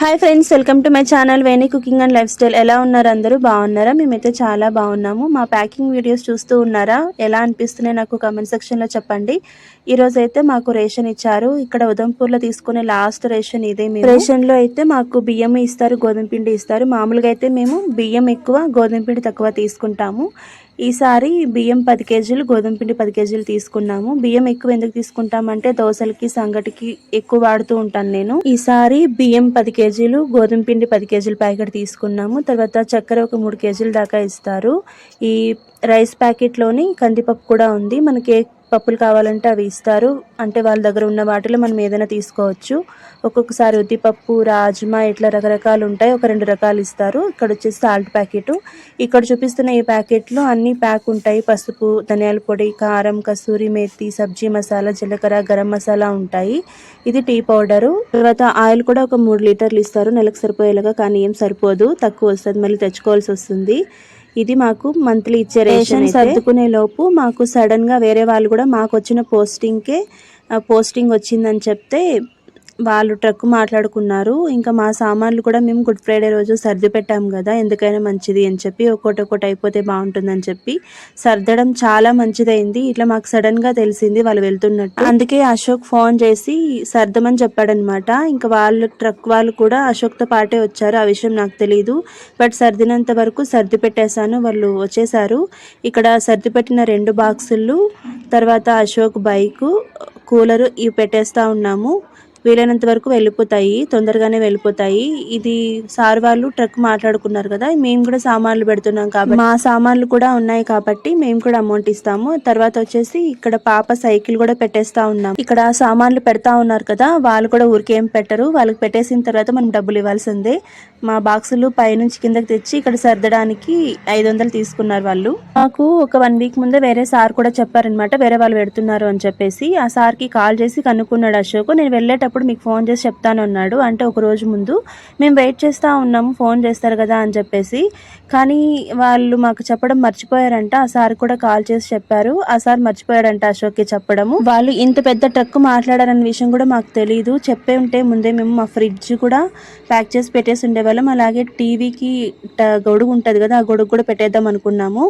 Hi friends welcome to my channel Veni cooking and lifestyle. ఎలా ఉన్నారు అందరూ? బాగున్నారా? మేమైతే చాలా బాగున్నాము. మా ప్యాకింగ్ వీడియోస్ చూస్తూ ఉన్నారా? ఎలా అనిపిస్తున్నాయి? నాకు కమెంట్ సెక్షన్లో చెప్పండి. ఈరోజు అయితే మాకు రేషన్ ఇచ్చారు. ఇక్కడ ఉదంపూర్లో తీసుకునే లాస్ట్ రేషన్ ఇదే మేము. రేషన్లో అయితే మాకు బియ్యం ఇస్తారు గోధుమ పిండి ఇస్తారు. మామూలుగా అయితే మేము బియ్యం ఎక్కువ గోధుమ పిండి తక్కువ తీసుకుంటాము. ఈసారి బియ్యం పది కేజీలు గోధుమ పిండి పది కేజీలు తీసుకున్నాము. బియ్యం ఎక్కువ ఎందుకు తీసుకుంటామంటే దోశలకి సంగటికి ఎక్కువ వాడుతూ ఉంటాను నేను. ఈసారి బియ్యం పది కేజీలు గోధుమ పిండి పది కేజీల ప్యాకెట్ తీసుకున్నాము. తర్వాత చక్కెర ఒక మూడు కేజీల దాకా ఇస్తారు. ఈ రైస్ ప్యాకెట్లోని కందిపప్పు కూడా ఉంది. మనకి పప్పులు కావాలంటే అవి ఇస్తారు. అంటే వాళ్ళ దగ్గర ఉన్న వాటిలో మనం ఏదైనా తీసుకోవచ్చు. ఒక్కొక్కసారి ఉద్దిపప్పు రాజ్మా ఇట్లా రకరకాలు ఉంటాయి. ఒక రెండు రకాలు ఇస్తారు. ఇక్కడ వచ్చేసి సాల్ట్ ప్యాకెట్. ఇక్కడ చూపిస్తున్న ఈ ప్యాకెట్లో అన్ని ప్యాక్ ఉంటాయి. పసుపు ధనియాల పొడి కారం కస్తూరి మేతి సబ్జీ మసాలా జీలకర్ర గరం మసాలా ఉంటాయి. ఇది టీ పౌడరు. తర్వాత ఆయిల్ కూడా ఒక మూడు లీటర్లు ఇస్తారు. నెలకు సరిపోయేలాగా కానీ ఏం సరిపోదు. తక్కువ వస్తుంది. మళ్ళీ తెచ్చుకోవాల్సి వస్తుంది. ఇది మాకు మంత్లీ ఇచ్చే రేషన్ సర్దుకునే లోపు మాకు సడన్గా వేరే వాళ్ళు కూడా మాకు వచ్చిన పోస్టింగ్కే పోస్టింగ్ వచ్చిందని చెప్తే వాళ్ళు ట్రక్ మాట్లాడుకున్నారు. ఇంకా మా సామాన్లు కూడా మేము గుడ్ ఫ్రైడే రోజు సర్ది పెట్టాం కదా ఎందుకైనా మంచిది అని చెప్పి ఒక్కొక్కటి ఒక్కొక్కటి అయిపోతే బాగుంటుందని చెప్పి సర్దడం చాలా మంచిదైంది. ఇట్లా మాకు సడన్గా తెలిసింది వాళ్ళు వెళ్తున్నట్టు. అందుకే అశోక్ ఫోన్ చేసి సర్దమని చెప్పాడనమాట. ఇంకా వాళ్ళు ట్రక్ వాళ్ళు కూడా అశోక్తో పాటే వచ్చారు. ఆ విషయం నాకు తెలియదు బట్ సర్దినంత వరకు సర్ది పెట్టేశాను. వాళ్ళు వచ్చేసారు ఇక్కడ సర్ది పెట్టిన రెండు బాక్సులు తర్వాత అశోక్ బైకు కూలరు ఇవి పెట్టేస్తా ఉన్నాము. వీలైనంత వరకు వెళ్ళిపోతాయి తొందరగానే వెళ్ళిపోతాయి. ఇది సార్ వాళ్ళు ట్రక్ మాట్లాడుకున్నారు కదా మేము కూడా సామాన్లు పెడుతున్నాం కాబట్టి మా సామాన్లు కూడా ఉన్నాయి కాబట్టి మేము కూడా అమౌంట్ ఇస్తాము. తర్వాత వచ్చేసి ఇక్కడ పాప సైకిల్ కూడా పెట్టేస్తా ఉన్నాం. ఇక్కడ సామాన్లు పెడతా ఉన్నారు కదా వాళ్ళు కూడా ఊరికేం పెట్టరు. వాళ్ళకి పెట్టేసిన తర్వాత మనం డబ్బులు ఇవ్వాల్సిందే. మా బాక్సులు పైనుంచి కిందకి తెచ్చి ఇక్కడ సర్దడానికి ఐదు వందలు తీసుకున్నారు వాళ్ళు. మాకు ఒక వన్ వీక్ ముందే వేరే సార్ కూడా చెప్పారనమాట వేరే వాళ్ళు పెడుతున్నారు అని చెప్పేసి. ఆ సార్కి కాల్ చేసి కనుక్కున్నాడు అశోక్. నేను వెళ్ళేటప్పుడు మీకు ఫోన్ చేసి చెప్తాను అన్నాడు అంటే ఒక రోజు ముందు మేము వెయిట్ చేస్తూ ఉన్నాము ఫోన్ చేస్తారు కదా అని చెప్పేసి. కానీ వాళ్ళు మాకు చెప్పడం మర్చిపోయారంట. ఆ సార్ కూడా కాల్ చేసి చెప్పారు. ఆ సార్ మర్చిపోయాడంట అశోక్కి చెప్పడము. వాళ్ళు ఇంత పెద్ద ట్రక్ మాట్లాడారన్న విషయం కూడా మాకు తెలియదు చెప్పే ఉంటే ముందే మేము మా ఫ్రిడ్జ్ కూడా ప్యాక్ చేసి పెట్టేసి ఉండేవాళ్ళం. అలాగే టీవీకి గొడుగు ఉంటుంది కదా ఆ గొడుగు కూడా పెట్టేద్దాం అనుకున్నాము.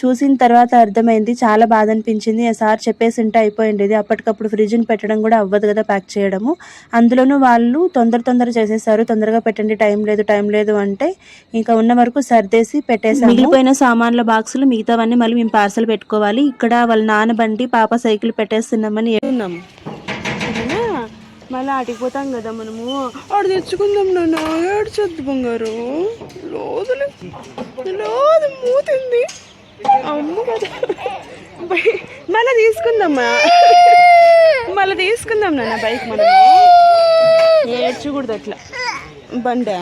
చూసిన తర్వాత అర్థమైంది చాలా బాధ అనిపించింది ఆ సార్ చెప్పేసి ఉంటే అయిపోయింది. అప్పటికప్పుడు ఫ్రిడ్జ్ని పెట్టడం కూడా అవ్వదు కదా ప్యాక్ చేయడము. అందులోనూ వాళ్ళు తొందర తొందర చేసేసారు. తొందరగా పెట్టండి టైం లేదు టైం లేదు అంటే ఇంకా ఉన్న వరకు సర్దేసి పెట్టేసాము మిగిలిపోయిన సామాన్ల బాక్సులు మిగతావన్నీ మళ్ళీ మేము పార్సల్ పెట్టుకోవాలి. ఇక్కడ వాళ్ళ నాన్న బండి పాప సైకిల్ పెట్టేస్తున్నామని ఉన్నాము మళ్ళీ ఆటికిపోతాం కదా మనము. ఆడు తెచ్చుకుందాం నాన్న. ఏడ్చొద్దు బంగారు. లోదులు. లోదు మూతింది. మళ్ళా కదా మళ్ళీ మళ్ళీ తీసుకుందాం నాన్న బైక్ మనం. ఏడ్చకూడదు అట్లా. బండా?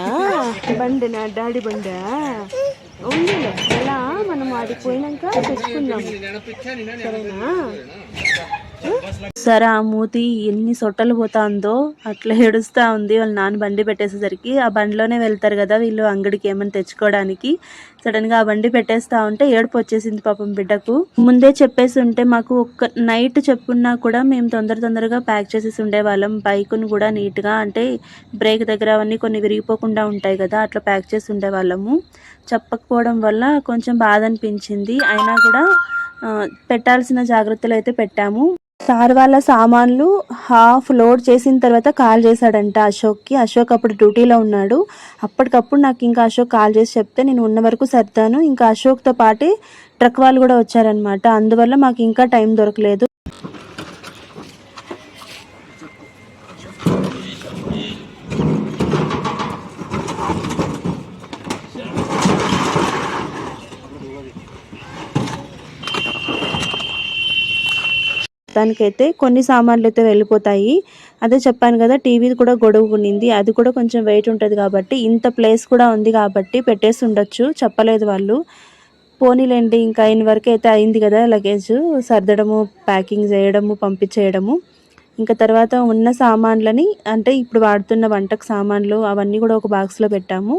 బండి నా డాడీ బండా? ఉందిలే అలా మనం ఆడిపోయినాక తెచ్చుకుందాం. సరేనా? సరే ఆ మూతి ఎన్ని సొట్టలు పోతాందో అట్లా ఏడుస్తా ఉంది. వాళ్ళ నాన్న బండి పెట్టేసేసరికి ఆ బండిలోనే వెళ్తారు కదా వీళ్ళు అంగడికి ఏమైనా తెచ్చుకోవడానికి. సడన్గా ఆ బండి పెట్టేస్తా ఉంటే ఏడుపు వచ్చేసింది పాపం బిడ్డకు. ముందే చెప్పేసి ఉంటే మాకు ఒక్క నైట్ చెప్పున్నా కూడా మేము తొందర తొందరగా ప్యాక్ చేసేసి ఉండేవాళ్ళం. బైక్ను కూడా నీట్గా అంటే బ్రేక్ దగ్గర అవన్నీ కొన్ని విరిగిపోకుండా ఉంటాయి కదా అట్లా ప్యాక్ చేసి ఉండేవాళ్ళము. చెప్పకపోవడం వల్ల కొంచెం బాధ అనిపించింది. అయినా కూడా పెట్టాల్సిన జాగ్రత్తలు అయితే పెట్టాము. సార్ వాళ్ళ సామాన్లు హాఫ్ లోడ్ చేసిన తర్వాత కాల్ చేశాడంట అశోక్కి. అశోక్ అప్పుడు డ్యూటీలో ఉన్నాడు. అప్పటికప్పుడు నాకు ఇంకా అశోక్ కాల్ చేసి చెప్తే నేను ఉన్న వరకు సర్దాను. ఇంకా అశోక్తో పాటే ట్రక్ వాళ్ళు కూడా వచ్చారనమాట అందువల్ల మాకు ఇంకా టైం దొరకలేదు. దానికైతే కొన్ని సామాన్లు అయితే వెళ్ళిపోతాయి. అదే చెప్పాను కదా టీవీ కూడా గొడవ ఉన్నింది. అది కూడా కొంచెం వెయిట్ ఉంటుంది కాబట్టి ఇంత ప్లేస్ కూడా ఉంది కాబట్టి పెట్టేసి ఉండొచ్చు చెప్పలేదు వాళ్ళు. పోనీలేండి ఇంకా అయిన వరకు అయితే అయింది కదా లగేజ్. సర్దడము ప్యాకింగ్ చేయడము పంపించేయడము. ఇంకా తర్వాత ఉన్న సామాన్లని అంటే ఇప్పుడు వాడుతున్న వంటకు సామాన్లు అవన్నీ కూడా ఒక బాక్స్లో పెట్టాము.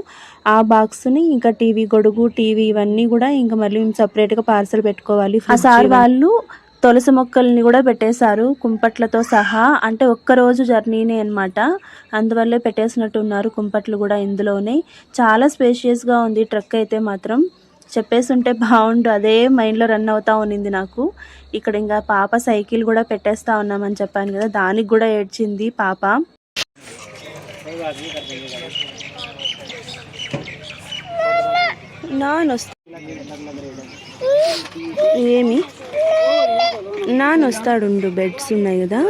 ఆ బాక్స్ని ఇంకా టీవీ గొడుగు టీవీ ఇవన్నీ కూడా ఇంకా మళ్ళీ మేము సపరేట్గా పార్సల్ పెట్టుకోవాలి. ఆ సార్ వాళ్ళు తులసి మొక్కల్ని కూడా పెట్టేశారు కుంపట్లతో సహా. అంటే ఒక్కరోజు జర్నీనే అనమాట అందువల్లే పెట్టేసినట్టు ఉన్నారు కుంపట్లు కూడా ఇందులోనే. చాలా స్పేషియస్గా ఉంది ట్రక్ అయితే మాత్రం. చెప్పేసి ఉంటే బాగుండు. అదే మైండ్లో రన్ అవుతా ఉన్నింది నాకు. ఇక్కడ ఇంకా పాప సైకిల్ కూడా పెట్టేస్తా ఉన్నామని చెప్పాను కదా. దానికి కూడా ఏడ్చింది పాప. నాన్ వస్తా ఏమి? నాన్న వస్తాడుండు బెడ్స్ ఉన్నాయి కదా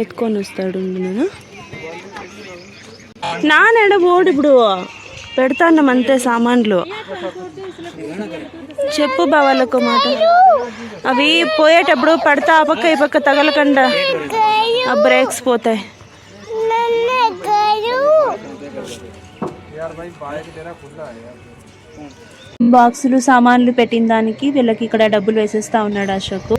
ఎత్తుకొని వస్తాడుండు నేను నానేడ ఓడి ఇప్పుడు? పెడతాన్నాం అంతే సామాన్లు. చెప్పు బావాళ్ళకు మాట. అవి పోయేటప్పుడు పడతా ఆ పక్క ఈ పక్క తగలకుండా. ఆ బ్రేక్స్ పోతాయి. బాక్సులు సామాన్లు పెట్టిన దానికి వీళ్ళకి ఇక్కడ డబ్బులు వేసేస్తా ఉన్నాడు అశోక్.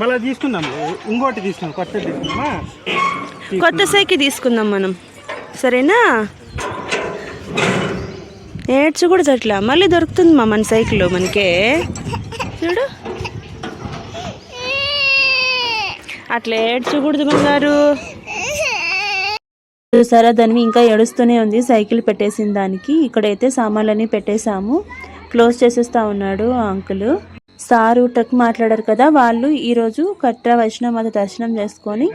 మళ్ళీ తీసుకుందాం. ఇంకోటి తీసుకుందాం కొత్త తీసుకుందామా? కొత్త సైకిల్ తీసుకుందాం మనం. సరేనా? ఏడ్చకూడదు అట్లా మళ్ళీ దొరుకుతుంది మా మన సైకిల్ మనకే. చూడు. అట్లా ఏడ్చకూడదు బంగారు. చూసారా? దాని ఇంకా ఏడుస్తూనే ఉంది. సైకిల్ పెట్టేసిన దానికి. ఇక్కడైతే సామాన్లన్నీ పెట్టేశాము. క్లోజ్ చేసేస్తా ఉన్నాడు ఆ అంకుల్. సారు ట్రక్ మాట్లాడారు కదా వాళ్ళు ఈరోజు కట్రా వైష్ణవమాత దర్శనం చేసుకొని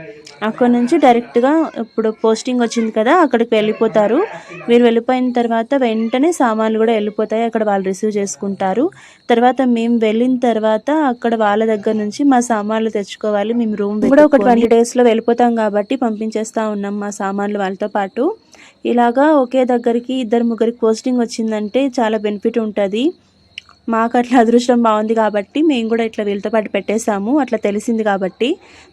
అక్కడ నుంచి డైరెక్ట్గా ఇప్పుడు పోస్టింగ్ వచ్చింది కదా అక్కడికి వెళ్ళిపోతారు. వీరు వెళ్ళిపోయిన తర్వాత వెంటనే సామాన్లు కూడా వెళ్ళిపోతాయి అక్కడ వాళ్ళు రిసీవ్ చేసుకుంటారు. తర్వాత మేము వెళ్ళిన తర్వాత అక్కడ వాళ్ళ దగ్గర నుంచి మా సామాన్లు తెచ్చుకోవాలి మేము రూమ్ కూడా ఒక ట్వంటీ డేస్లో వెళ్ళిపోతాం కాబట్టి పంపించేస్తా ఉన్నాం మా సామాన్లు వాళ్ళతో పాటు. ఇలాగా ఒకే దగ్గరికి ఇద్దరు ముగ్గురికి పోస్టింగ్ వచ్చిందంటే చాలా బెనిఫిట్ ఉంటుంది. మాకు అట్లా అదృష్టం బాగుంది కాబట్టి మేము కూడా ఇట్లా వీళ్ళతో పాటు పెట్టేశాము. అట్లా తెలిసింది కాబట్టి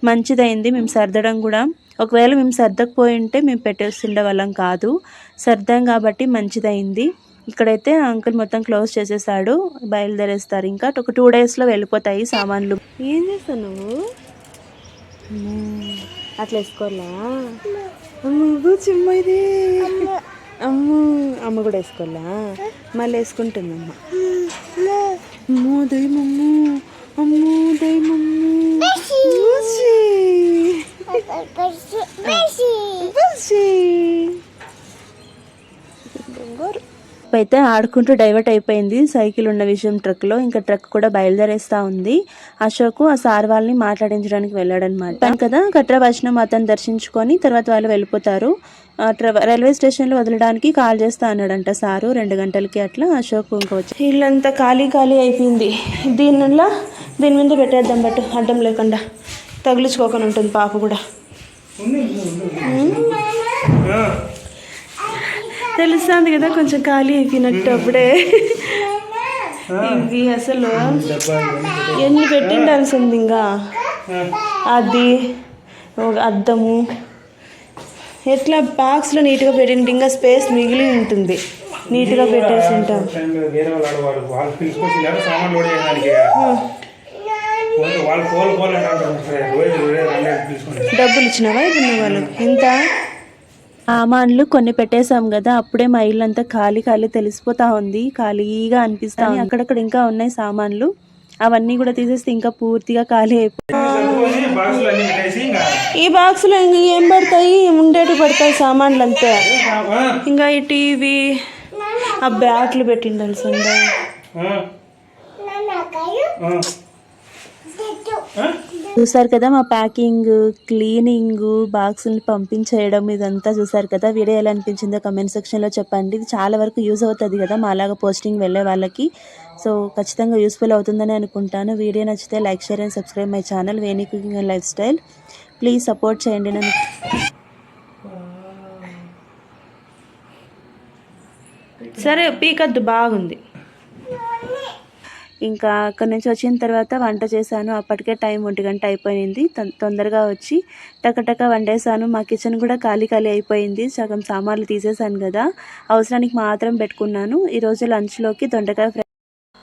మంచిదైంది. మేము సర్దడం కూడా ఒకవేళ మేము సర్దకపోయి ఉంటే మేము పెట్టేస్తుండే వాళ్ళం కాదు. సర్దాం కాబట్టి మంచిదైంది. ఇక్కడైతే అంకుల్ మొత్తం క్లోజ్ చేసేసాడు. బయలుదేరేస్తారు ఇంకా. ఒక టూ డేస్లో వెళ్ళిపోతాయి సామాన్లు. ఏం చేస్తావు నువ్వు? అట్లా వేసుకోవాలా అమ్మ చిమ్మ ఇది. అమ్మ. అమ్మ కూడా వేసుకోవాలా మళ్ళీ వేసుకుంటుందమ్మ. అమ్మో దయమమ్ము అమ్మో దయమమ్ము బుజ్జి. బుజ్జి. అయితే ఆడుకుంటూ డైవర్ట్ అయిపోయింది సైకిల్ ఉన్న విషయం ట్రక్లో. ఇంకా ట్రక్ కూడా బయలుదేరేస్తా ఉంది. అశోక్ ఆ సార్ వాళ్ళని మాట్లాడించడానికి వెళ్ళాడనమాట తను కదా కట్ర వైష్ణవ మాతను దర్శించుకొని తర్వాత వాళ్ళు వెళ్ళిపోతారు. రైల్వే స్టేషన్లో వదలడానికి కాల్ చేస్తా అన్నాడంట సారు. రెండు గంటలకి అట్లా అశోక్ ఇంకా వచ్చి ఇల్లంతా ఖాళీ ఖాళీ అయిపోయింది. దీనిలో దీని మీద పెట్టేద్దాం బట్టు. అడ్డం లేకుండా. తగిలించుకోకుండా ఉంటుంది పాప కూడా. తెలుస్తుంది కదా కొంచెం ఖాళీ అయిపోయినట్టు అప్పుడే. ఇవి అసలు ఎన్ని పెట్టిండాల్సింది ఇంకా? అది ఒక అద్దము. ఎట్లా బాక్స్లో నీట్గా పెట్టింటే ఇంకా స్పేస్ మిగిలి ఉంటుంది. నీట్గా పెట్టేసి ఉంటాం డబ్బులు ఇచ్చినావా ఇప్పుడు వాళ్ళకి? ఎంత? సామాన్లు కొన్ని పెట్టేశాం కదా అప్పుడే మా ఇల్లు అంతా ఖాళీ ఖాళీ తెలిసిపోతా ఉంది ఖాళీగా అనిపిస్తా. అక్కడక్కడ ఇంకా ఉన్నాయి సామాన్లు అవన్నీ కూడా తీసేస్తే ఇంకా పూర్తిగా ఖాళీ అయిపోయి ఈ బాక్స్లో ఇంక ఏం పడతాయి ఉండేటి పడతాయి సామాన్లు అంతే ఇంకా ఈ టీవీ ఆ బ్యాట్లు ఆ. ఆ? చూసారు కదా మా ప్యాకింగ్ క్లీనింగ్ బాక్సులు పంపించేయడం ఇదంతా చూసారు కదా. వీడియో ఎలా అనిపించిందో కమెంట్ సెక్షన్లో చెప్పండి. ఇది చాలా వరకు యూజ్ అవుతుంది కదా మా అలాగా పోస్టింగ్ వెళ్ళే వాళ్ళకి. సో ఖచ్చితంగా యూస్ఫుల్ అవుతుందని అనుకుంటాను. వీడియో నచ్చితే like share and subscribe my channel Veni cooking and lifestyle. Please support చేయండి నన్ను. సరే పీకద్దు బాగుంది. ఇంకా అక్కడి నుంచి వచ్చిన తర్వాత వంట చేశాను. అప్పటికే టైం ఒంటి గంట అయిపోయింది. తొందరగా వచ్చి టకటక వండేసాను మా కిచెన్ కూడా ఖాళీ ఖాళీ అయిపోయింది. సగం సామాన్లు తీసేసాను కదా. అవసరానికి మాత్రం పెట్టుకున్నాను. ఈరోజు లంచ్లోకి దొండకాయ ఫ్రై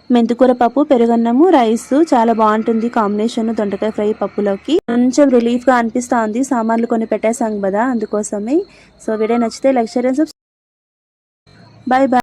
మెంతికూర పప్పు పెరుగన్నము రైస్ చాలా బాగుంటుంది కాంబినేషన్ దొండకాయ ఫ్రై పప్పులోకి. కొంచెం రిలీఫ్గా అనిపిస్తుంది. సామాన్లు కొన్ని పెట్టేసాం కదా అందుకోసమే. సో వీడియో నచ్చితే లైక్ బాయ్ బాయ్